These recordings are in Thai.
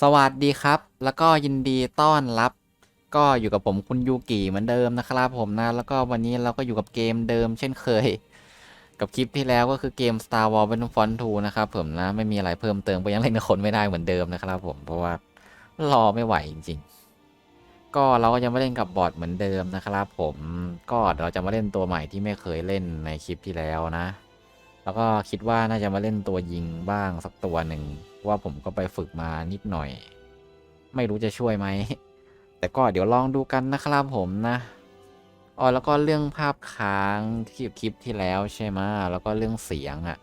สวัสดีครับ แล้วก็ยินดีต้อนรับ ก็อยู่กับผมคุณยูกิเหมือนเดิมนะครับผมนะ แล้วก็วันนี้เราก็อยู่กับเกมเดิมเช่นเคย กับคลิปที่แล้วก็คือเกม Star Wars Battlefront 2 นะครับผมนะ ไม่มีอะไรเพิ่มเติมก็ยังเล่นคนไม่ได้เหมือนเดิมนะครับผม เพราะว่ารอไม่ไหวจริง ๆ ก็เราก็จะมาเล่นกับบอทเหมือนเดิมนะครับผม ก็เราจะมาเล่นตัวใหม่ที่ไม่เคยเล่นในคลิปที่แล้วนะ แล้วก็คิดว่าน่าจะมาเล่นตัวยิงบ้างสักตัวหนึ่ง ว่าผมก็ไปฝึกมานิดหน่อย ไม่รู้จะช่วยไหม แต่ก็เดี๋ยวลองดูกันนะครับผมนะอ๋อแล้วก็เรื่องภาพค้างที่คลิปที่แล้วใช่ไหมแล้วก็เรื่องเสียงอะ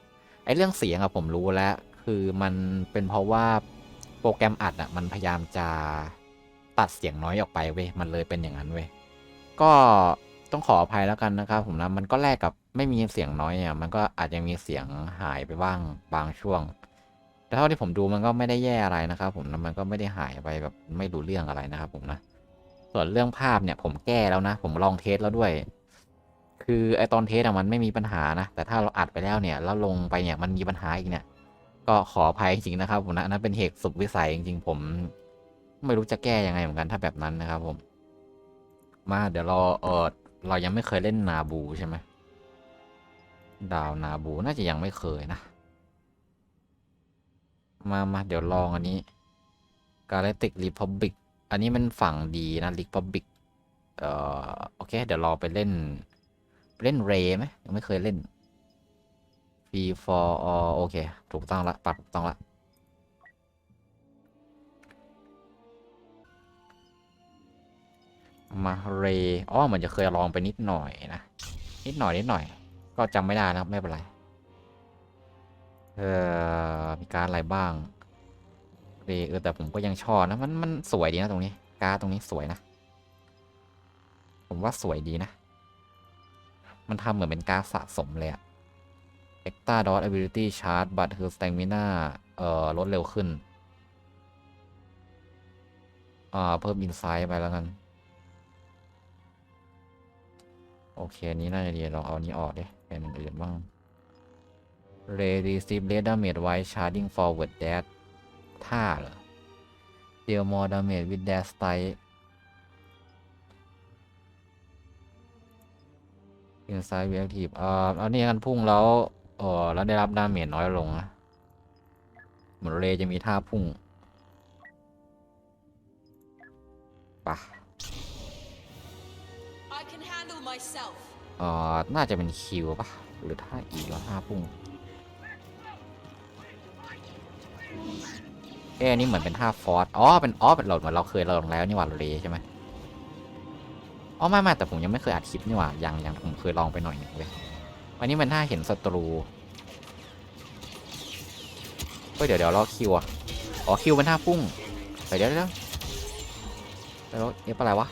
ไอเรื่องเสียงอะผมรู้แล้ว คือมันเป็นเพราะว่าโปรแกรมอัดอะมันพยายามจะตัดเสียงน้อยออกไปเว้ยมันเลยเป็นอย่างนั้นเว้ยก็ต้องขออภัยแล้วกันนะครับผมนะมันก็แลกกับไม่มีเสียงน้อยเนี่ยมันก็อาจจะมีเสียงหายไปบ้างบางช่วง แต่เท่าที่ผมดูมันก็ไม่ได้แย่อะไรนะครับผมมันก็ไม่ได้หายไปแบบไม่รู้เรื่องอะไรนะครับผมนะ ส่วนเรื่องภาพเนี่ยผมแก้แล้วนะ ผมลองเทสแล้วด้วย คือไอตอนเทสอะมันไม่มีปัญหานะ แต่ถ้าเราอัดไปแล้วเนี่ยแล้วลงไปเนี่ยมันมีปัญหาอีกเนี่ย ก็ขออภัยจริงๆนะครับผมนะนนั้นเป็นเหตุสุดวิสัยจริงๆ ผม ไม่รู้จะแก้ยังไงเหมือนกันถ้าแบบนั้นนะครับผม มาเดี๋ยวเราเออเรายังไม่เคยเล่นนาบูใช่ไหมดาวนาบูน่าจะยังไม่เคยนะ มามาเดี๋ยวลองอันนี้ Galactic Republic อันนี้มันฝั่งดีนะ Republic เอ่อโอเค เดี๋ยวรอไปเล่นเล่นเรย์ไหมยังไม่เคยเล่น Free for all โอเค ถูกต้องละปรับถูกต้องละมาเรย์อ๋อเหมันจะเคยลองไปนิดหน่อยนะ นิดหน่อยนิดหน่อย ก็จำไม่ได้นะไม่เป็นไร เออมีการอะไรบ้างเรเออแต่ผมก็ยังชอบนะมันมันสวยดีนะตรงนี้ การดตรงนี้สวยนะ ผมว่าสวยดีนะ มันทำเหมือนเป็นการดสะสมเลยอะ Extra Dot Ability Charge บัตรคือ Stamina เอ่อลดเร็วขึ้น อ่า เพิ่ม Insight ไปแล้วกัน โอเค นี้น่าจะดีลองเอานี้ออกดิเป็นอัน อื่นบ้าง Ray receive less damage while charging forward dash ท่าเหรอ deal more damage with dash style inside reactive อ่าอันนี้กันพุ่งแล้วเออแล้วได้รับดาเมจน้อยลงนะเหมือนเรย์จะมีท่าพุ่งปะ I can handle myself. เอ่อน่าจะเป็นคิวปะหรือท่าอีกแล้วท่าพุ่ง เอ้นี่เหมือนเป็นท่าฟอร์สอ๋อ เป็นอ๋อเป็นเราเหมือนเราเคยลองแล้วนี่หว่าเรใช่ไหมอ๋อไม่ไม่แต่ผมยังไม่เคยอัดคลิปนี่หว่ายังยังผมเคยลองไปหน่อยหนึงเลยอันนี้เป็นท่าเห็นศัตรูเฮ้ยเดี๋ยวเดี๋ยวรอคิวอะอ๋อคิวเป็นท่าพุ่งเดี๋ยวเดี๋ยวเดี๋ยวแล้วเอฟอะไรวะ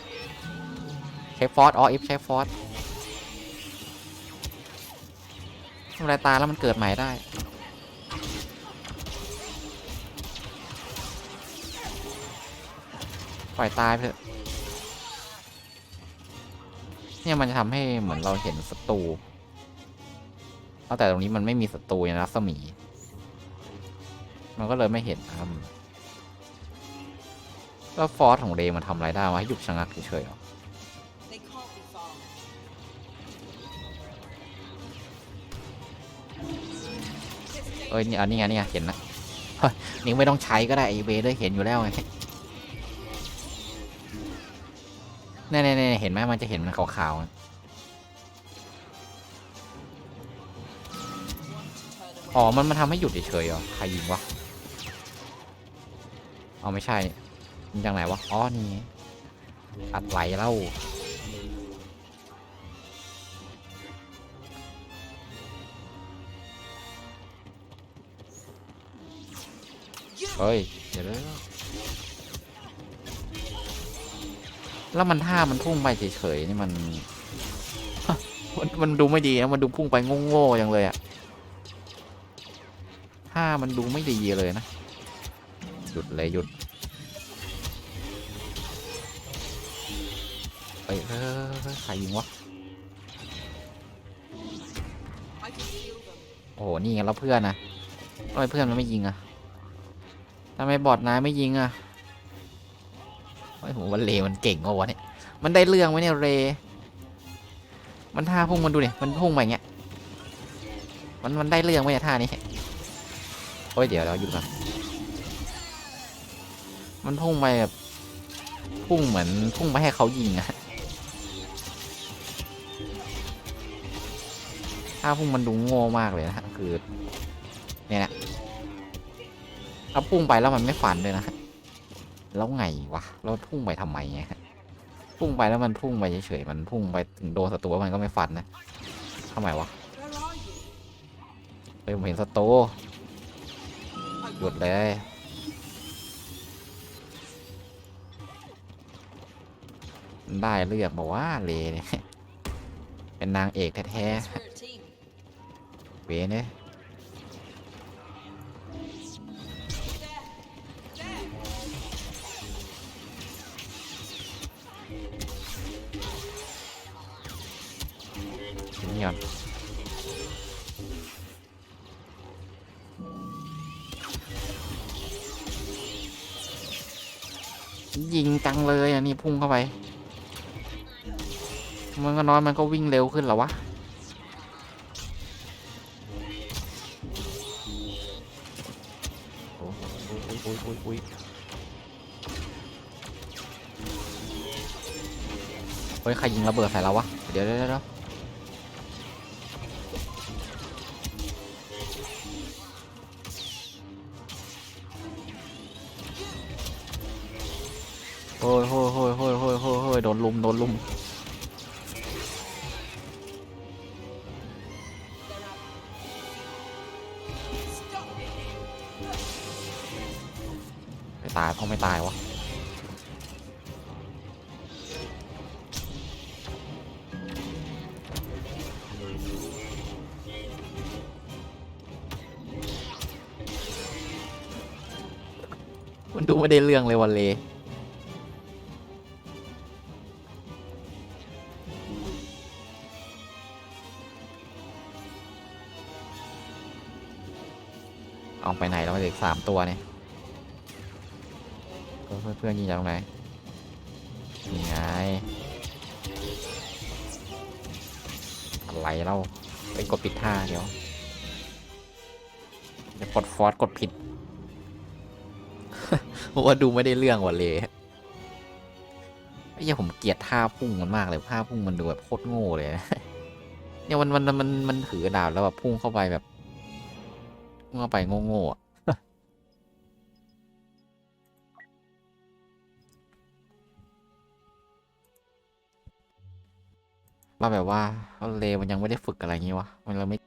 ใช้ฟอร์สอ๋อเอฟใช้ฟอร์สทำลายตาแล้วมันเกิดใหม่ได้ ปล่อยตายไปเถอะ เนี่ยมันจะทำให้เหมือนเราเห็นศัตรูเอาแต่ตรงนี้มันไม่มีศัตรูในรัศมี มันก็เลยไม่เห็นครับแล้วฟอสของเรมันทำอะไรได้วะให้หยุดชะงักเฉยๆเหรอเอ้ยนี่อันนี้ไงนี่ไงเห็นนะนี่ไม่ต้องใช้ก็ได้ไอเวเลยเห็นอยู่แล้วไง เน่เน่เน่เห็นไหมมันจะเห็นมันขาวๆอ๋อ มันมาทำให้หยุดเฉยๆเหรอ ใครยิงวะเอาไม่ใช่มันจากไหนวะ อ๋อ นี่ไงอัดไหลเล่าเฮ้ย เดี๋ยว แล้วมันท่ามันพุ่งไปเฉยๆนี่มัน มันมันดูไม่ดีนะมันดูพุ่งไปโง่ๆอย่างเลยอะท่ามันดูไม่ดีเลยนะ หยุดเลยหยุดไปเฮ้ยใครยิงวะ โอ้โห นี่ไงแล้วเพื่อนนะทำไมเพื่อนมันไม่ยิงอะทำไมบอดนายไม่ยิงอะ อ้ผมว่าเลมันเก่งว่าวะเนี่ยมันได้เรื่องไหมเนี่ยเร มันท่าพุ่งมันดูเนี่ยมันพุ่งไปอย่างเงี้ยมันมันได้เรื่องไหมเนี่ยท่านี้โอ้ยเดี๋ยวเราหยุดก่อนมันพุ่งไปแบบพุ่งเหมือนพุ่งไปให้เขายิงอะท่าพุ่งมันดูโง่มากเลยนะฮะคือเนี่ยนะเอาพุ่งไปแล้วมันไม่ฟันเลยนะ แล้วไงวะเราพุ่งไปทำไมไงฮะพุ่งไปแล้วมันพุ่งไปเฉยๆมันพุ่งไปถึงโดนศัตรูมันก็ไม่ฟันนะทำไมวะเฮ้ยผมเห็นศัตรูหยุดเลยได้เลือกบอกว่าเลเนี่ยเป็นนางเอกแท้ๆเวเนี่ย พุ่งเข้าไป มันก็น้อยมันก็วิ่งเร็วขึ้นหรอวะโอ้โหโอ้ยโอ้ยโอ้ยโอ้ยเฮ้ยใครยิงระเบิดใส่เราวะ เดี๋ยวเดี๋ยวเดี๋ยว อ้ยโอ้ยโอ้ยโอ้ยโอ้ยโอ้ยโอ้ยโดนลุมโดนลุมไม่ตายเพราะไม่ตายวะมันดูไม่ได้เรื่องเลยวันเลเอาไปไหนแล้วเด็กสามตัวเนี่ยเพื่อนเพื่อยิงจากตรงไหนนี่ไงอะไรเล่าไปกดผิดท่าเดี๋ยวจะกดฟอร์สกดผิดว่าดูไม่ได้เรื่องว่ะเลยไอ้เหี้ยผมเกลียดท่าพุ่งมันมากเลยท่าพุ่งมันดูแบบโคตรโง่เลยนะเนี่ยมันมันมันมันถือดาบแล้วแบบพุ่งเข้าไปแบบ เข้าไปโง่ๆอะว่าแบบว่าเลมันยังไม่ได้ฝึกอะไรงี้วะ มันเราไม่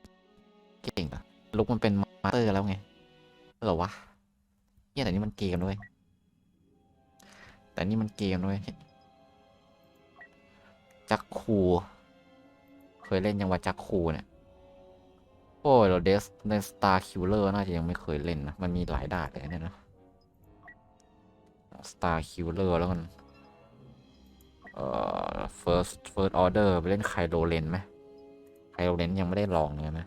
เก่งอะลุกมันเป็นมาสเตอร์แล้วไงเหรอวะเนี่ยแต่นี่มันเกมด้วย แต่นี่มันเกมด้วย จักคูเคยเล่นยังว่าจักคูเนี่ย โอ้ยเราเดสในสตาร์คิวเลอร์น่าจะยังไม่เคยเล่นนะ มันมีหลายด่านเลยเนี่ยนะสตาร์คิวเลอร์แล้วกันเอ่อ first first order ไปเล่นไคโดเลนไหมไคโดเลนยังไม่ได้ลองเลยนะ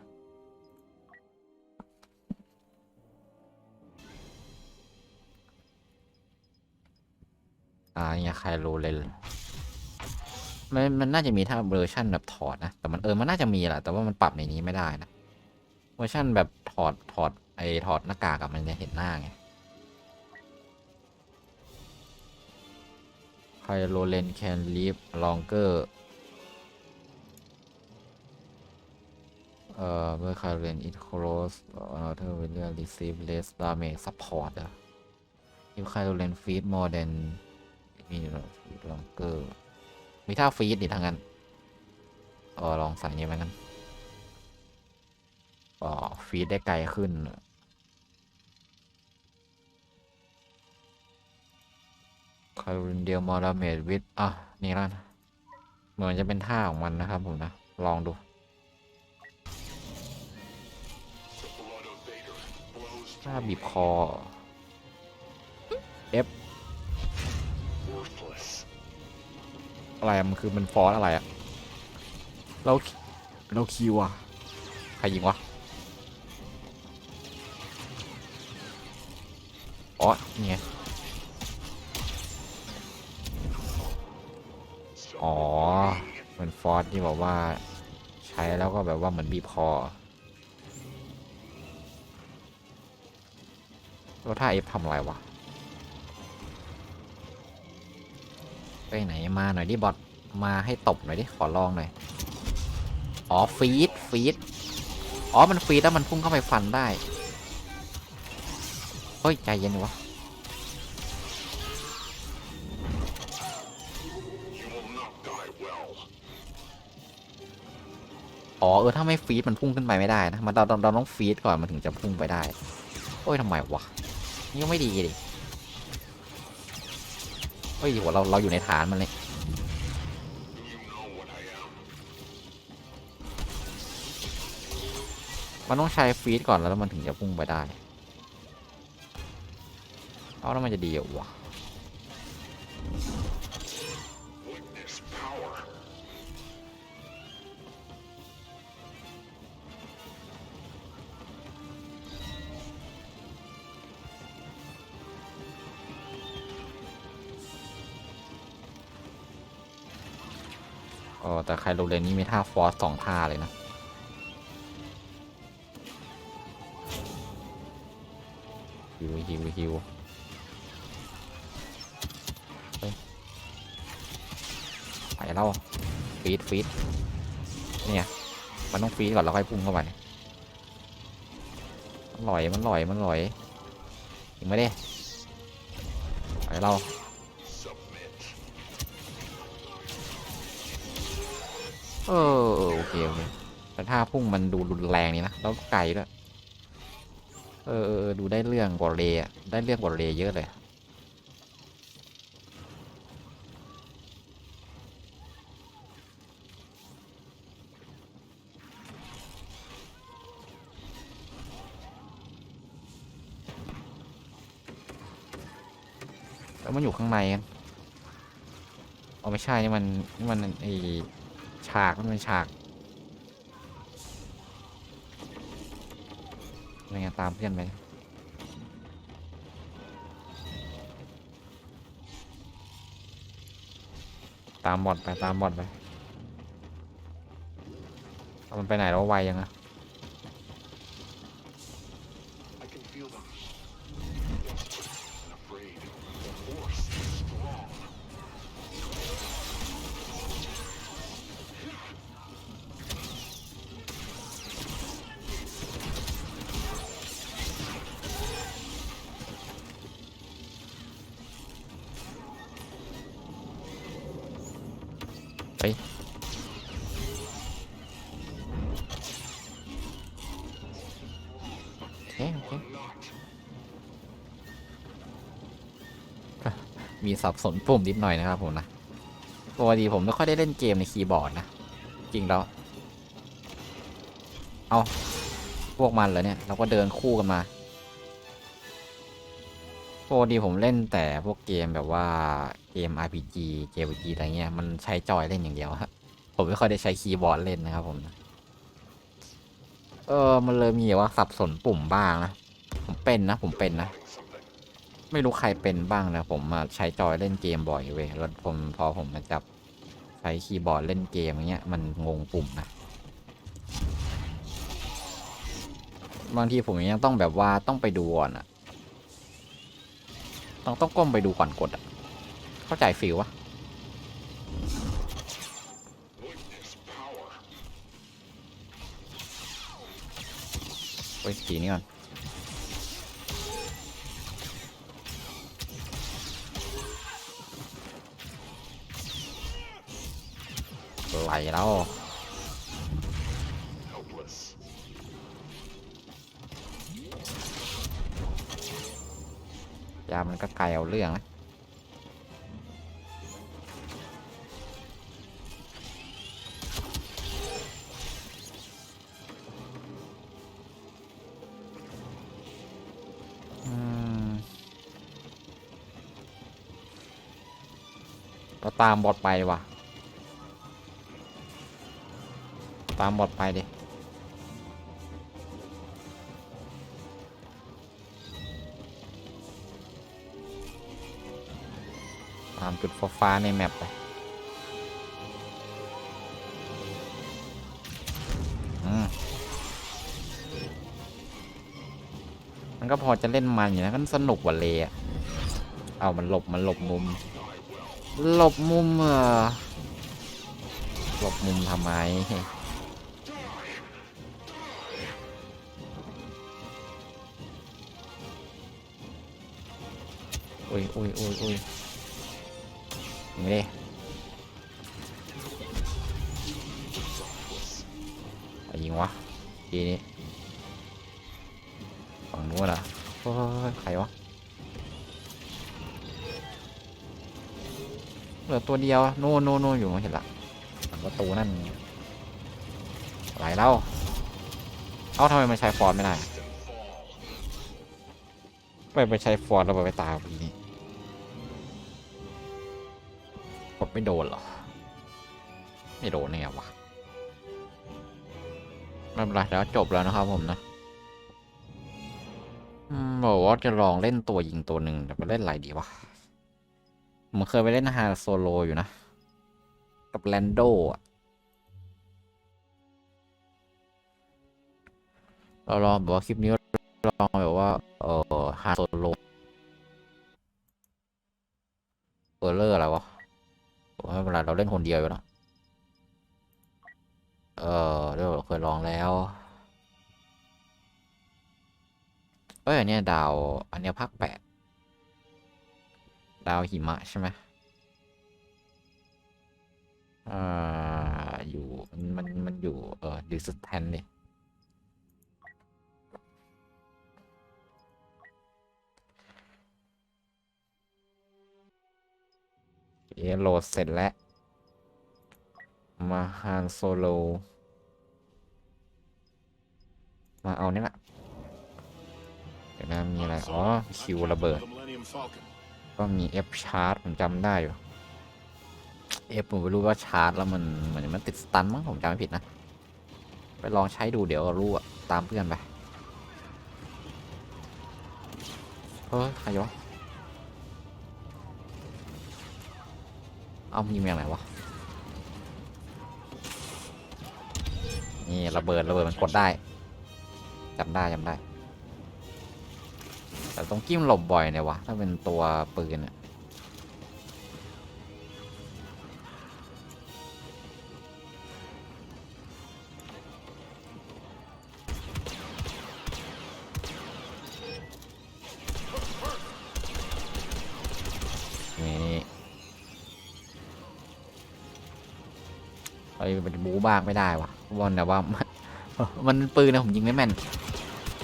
อ่าเนี่ยไคโดเลนมันมันน่าจะมีถ้าเวอร์ชันแบบถอดนะ แต่มันเออ มันน่าจะมีแหละ แต่ว่ามันปรับในนี้ไม่ได้นะ เวอร์ชันแบบถอดถอดไอถอดหน้ากากกับมันจะเห็นหน้าไงไคโลเลนแคนลีฟลองเกอร์เอ่อเมื่อคาร์เรนอินโครสเอ่อเทอร์เวเลียรีเซฟเลสดาเมจซัพพอร์ตอะอิฟไคโลเลนฟีดมอร์เดนมีลองเกอร์มีท่าฟีดดิทั้งนั้นเออลองใส่ยังไงมกัน ฟีดได้ไกลขึ้น คารินเดียมอร์เมดวิดอะ นี่แล้วนะเหมือนจะเป็นท่าของมันนะครับผมนะ ลองดูท่าบีบคอ F อะไรอะมันคือมันฟอสอะไรอะเราเราคิวอะใครยิงวะ อ๋อนี่ไงอ๋อเหมือนฟอสที่บอกว่า ใช้แล้วก็แบบว่าเหมือนบีบคอแล้วถ้าเอฟทำอะไรวะ ไปไหนมาหน่อยดิบอทมาให้ตบหน่อยดิ ขอลองหน่อย อ๋อฟีดฟีดอ๋อ มันฟีดแล้วมันพุ่งเข้าไปฟันได้ เฮ้ย ใจเย็นวะอ๋อเออถ้าไม่ฟีดมันพุ่งขึ้นไปไม่ได้นะมันเราเราเราต้องฟีดก่อนมันถึงจะพุ่งไปได้ โอ้ยทำไมวะนี่ก็ไม่ดีดิเฮ้ยหัวเราเราอยู่ในฐานมันเลยมันต้องใช้ฟีดก่อนแล้วมันถึงจะพุ่งไปได้ เอาแล้วมันจะดีเหรอวะอ๋อแต่ใครโรเลนนี่มีท่าฟอสสองท่าเลยนะฮิวฮิวฮิว ดฟีดเนี่ยมันต้องฟีดก่อนแล้วค่อยพุ่งเข้าไปมันลอยมันลอยมันลอยถึงไม่ได้ไปเราเออโอเคโอเคแต่ถ้าพุ่งมันดูรุนแรงนี่นะแล้วไกลด้วยเออดูได้เรื่องกว่าเรได้เรื่องกว่าเรเยอะเลย แล้วมันอยู่ข้างในกันอ๋อไม่ใช่นี่มันนี่มันไอฉากมันเป็นฉากอะไรเงี้ยตามเพื่อนไปตามบอดไปตามบอดไปเอามันไปไหนแล้วไวยังอะ สับสนปุ่มนิดหน่อยนะครับผมนะปกติผมไม่ค่อยได้เล่นเกมในคีย์บอร์ดนะ จริงแล้ว เอาพวกมันเหรอเนี่ย เราก็เดินคู่กันมาปกติผมเล่นแต่พวกเกมแบบว่าเกม RPG JRPG อะไรเงี้ย มันใช้จอยเล่นอย่างเดียวฮะผมไม่ค่อยได้ใช้คีย์บอร์ดเล่นนะครับผมนะเออ มันเลยมีว่าสับสนปุ่มบ้างนะ ผมเป็นนะ ผมเป็นนะ ไม่รู้ใครเป็นบ้างนะผมมาใช้จอยเล่นเกมบ่อยเว้ยแล้วผมพอผมมาจับใช้คีย์บอร์ดเล่นเกมอย่างเงี้ยมันงงปุ่มนะบางทีผมยังต้องแบบว่าต้องไปดูก่อนอะต้องต้องก้มไปดูก่อนกดอะเข้าใจฟิลวะ Witness power. เฮ้ยสีนี้ก่อน แล้วยามันก็ไกลเอาเรื่องนะเราตามบอดไปว่ะ ตามบอดไปดิตามจุดฟ้าในแมปไปมมันก็พอจะเล่นมันอยู่นะก็สนุกกว่าเลยอะเอามันหลบมันหลบมุม หลบมุมเออหลบมุมทำไม อุ้ยอุ้ยอุ้ยอุ้ยไม่ได้เอายิงวะทีนี้ฝั่งนู้นเหรอเฮ้ยใครวะเหลือตัวเดียวโน่นโน่นโน่นอยู่ไม่เห็นละหลังประตูนั่นไหลเล่าเอ้าทำไมมันใช้ฟอนต์ไม่ได้ไปไปใช้ฟอนต์แล้วไปตายพีนี้ ไม่โดนหรอ ไม่โดนเนี่ยวะไม่เป็นไรแล้วจบแล้วนะครับผมนะบอกว่าจะลองเล่นตัวยิงตัวหนึ่งแต่ไปเล่นอะไรดีวะผมเคยไปเล่นฮาโซโลอยู่นะ กับแลนโดอะเราลองแบบว่าคลิปนี้ลองแบบว่า เออฮาโซโล เราเล่นคนเดียวอยู่แล้วเออเดี๋ยวเคยลองแล้วเอ้ยอันเนี้ยดาว อันเนี้ยภาคแปดดาวหิมะใช่ไหมอ่าอยู่มันมันอยู่ เออดิสแทนเนี่ยเอโหลดเสร็จแล้ว มาฮานโซโล มาเอาเนี่ยแหละเดี๋ยวนะมีอะไร อ๋อ คิวระเบิด ก็มี F ชาร์จผมจำได้อยู่ F ผมไม่รู้ว่าชาร์จแล้วมันเหมือนมันติดสตันมั้งผมจำไม่ผิดนะ ไปลองใช้ดูเดี๋ยวรู้อะตามเพื่อนไปเฮ้ยใครวะ เอายิงอย่างไหนวะ นี่ระเบิดระเบิดมันกดได้จำได้จำได้ แต่ต้องกิ้มหลบบ่อยเนี่ยวะ ถ้าเป็นตัวปืนอะนี่เฮ้ยมันบูบ้างไม่ได้วะ บอลแต่ว่ามันปืนนะผมยิงไม่แม่น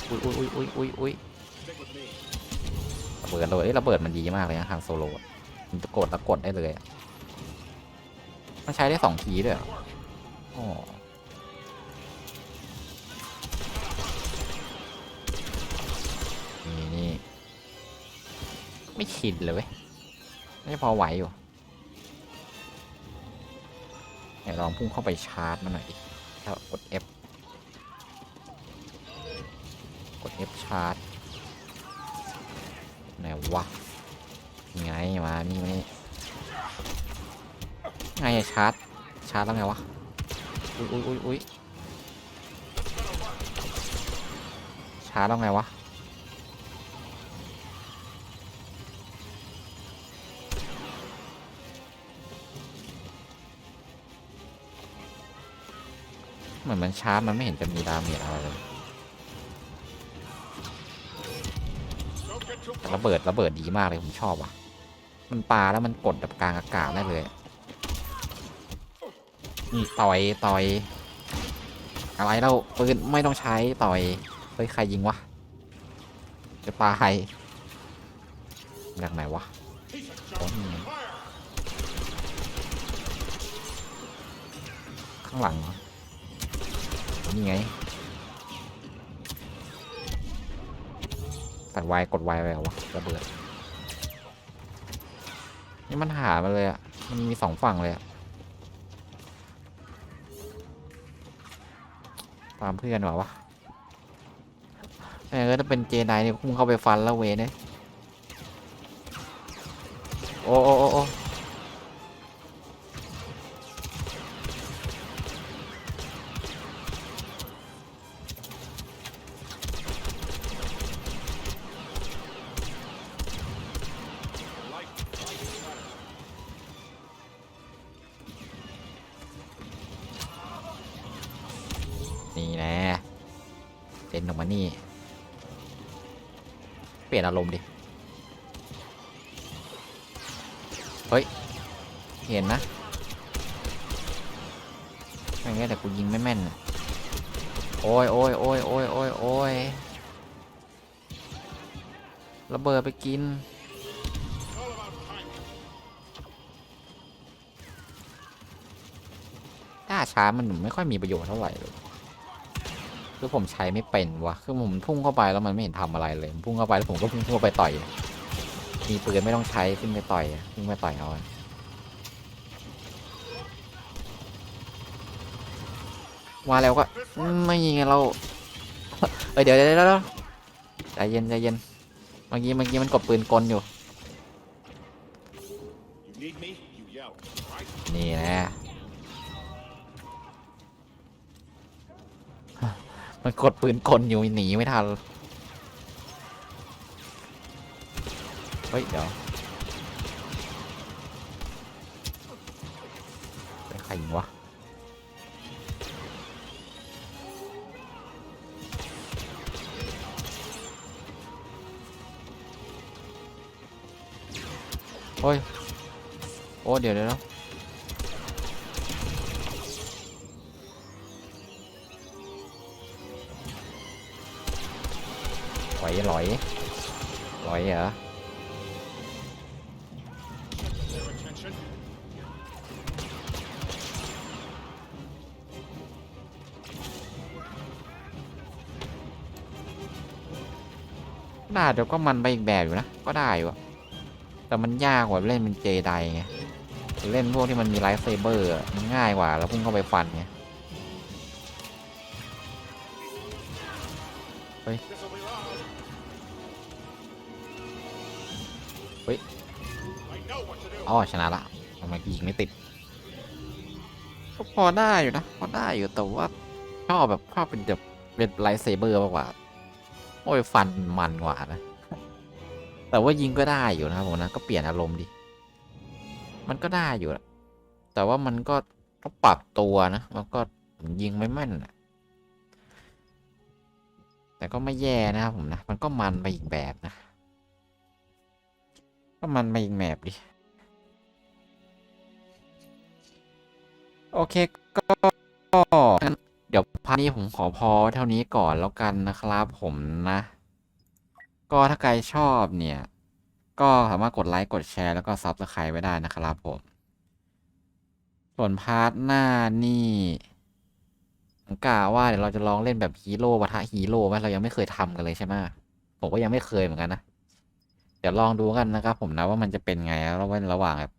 อุ้ยอุ้ยอุ้ยอุ้ยอุ้ยอุ้ยระเบิดเลยเอ้ยระเบิดมันดีมากเลยนะทางโซโลมันจะกดแล้วกดได้เลยมันใช้ได้สองทีด้วยอ๋อนี่นี่ไม่ชินเลยเว้ยไม่พอไหวอยู่ลองพุ่งเข้าไปชาร์จมันหน่อยดิ ถ้ากด F กด F ชาร์จไหนวะยังไงมานี่มานี่ไงชาร์จ ชาร์จแล้วไงวะ อุ้ยอุ้ยอุ้ยอุ้ยชาร์จแล้วไงวะ มือนมันชาร์จมันไม่เห็นจะมีดาเมจอะไรเลยระเบิดระเบิดดีมากเลยผมชอบว่ะ มันปาแล้วมันกดแบบกลางอากาศได้เลยนี่ต่อยต่อย อะไรเล่าปืนไม่ต้องใช้ต่อยเฮ้ยใครยิงวะจะปาใครจากไหนวะข้างหลังเหรอ นี่ไงตัดไวกดไวไปเหรอวะระเบิดนี่มันหามาเลยอะ มันมีสองฝั่งเลยอะ ตามเพื่อนว่าวะแม่ก็ถ้าเป็นเจไดนี่พุ่งเข้าไปฟันแล้วเวเนี่ยโอ้โอ้โอ้ เปลี่ยนอารมณ์ดิ เฮ้ย เห็นนะไม่งั้นแต่กูยิงไม่แม่นโอ้ยโอ้ยโอ้ยโอ้ยโอ้ยโอ้ยระเบิดไปกิน ถ้าช้ามันไม่ค่อยมีประโยชน์เท่าไหร่เลย คือผมใช้ไม่เป็นวะคือผมพุ่งเข้าไปแล้วมันไม่เห็นทำอะไรเลย พุ่งเข้าไปแล้วผมก็พุ่งเข้าไปต่อย มีปืนไม่ต้องใช้ขึ้นไปต่อยขึ้นไปต่อยเอาว่าแล้วก็ไม่ยิงเรา เอ้ยเดี๋ยวเดี๋ยวเดี๋ยวใจเย็นใจเย็น เมื่อกี้เมื่อกี้มันกดปืนกลอยู่ กดปืนกลอยู่หนีไม่ทัน เฮ้ย เดี๋ยวไปใครยิงวะโอ้ย โอ้ เดี๋ยวเดี๋ยวเดี๋ยวไหว เดี๋ยวก็มันไปอีกแบบอยู่นะ ก็ได้อยู่อะแต่มันยากกว่าเล่นเป็นเจไดไงเล่นพวกที่มันมีไลท์เซเบอร์มันง่ายกว่า แล้วพุ่งเข้าไปฟันไง This'll be loud. Wait. I know what to do. อ๋อชนะละทำไมยิงไม่ติดก็พอได้อยู่นะ พอได้อยู่แต่ว่าชอบแบบชอบเป็นแบบเป็นไลท์เซเบอร์มากกว่า โอ้ยฟันมันกว่านะ แต่ว่ายิงก็ได้อยู่นะครับผมนะก็เปลี่ยนอารมณ์ดิ มันก็ได้อยู่นะแต่ว่ามันก็ต้องปรับตัวนะแล้วก็ยิงไม่แม่นนะแต่ก็ไม่แย่นะครับผมนะ มันก็มันไปอีกแบบนะ ก็มันไปอีกแบบดิ โอเคก็ เดี๋ยวพาร์ทนี้ผมขอพอเท่านี้ก่อนแล้วกันนะครับผมนะ ก็ถ้าใครชอบเนี่ย ก็สามารถกดไลค์กดแชร์แล้วก็ซับสไครต์ไว้ได้นะครับผม ส่วนพาร์ทหน้านี่ผมกล่าวว่าเดี๋ยวเราจะลองเล่นแบบฮีโร่ปะทะฮีโร่ไหมเรายังไม่เคยทำกันเลยใช่ไหมผมก็ยังไม่เคยเหมือนกันนะเดี๋ยวลองดูกันนะครับผมนะว่ามันจะเป็นไงระหว่างระหว่างแบบ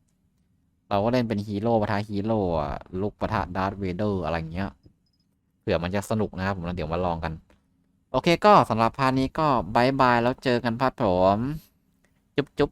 เราก็เล่นเป็นฮีโร่ปะทะฮีโร่อะลุกปะทะดาร์ธเวเดอร์อะไรเงี้ย ผื่อมันจะสนุกนะครับผมแล้วเดี๋ยวมาลองกัน โอเคก็สำหรับพาร์ทนี้ก็บายบายแล้วเจอกันพัดผม จุ๊บจุ๊บ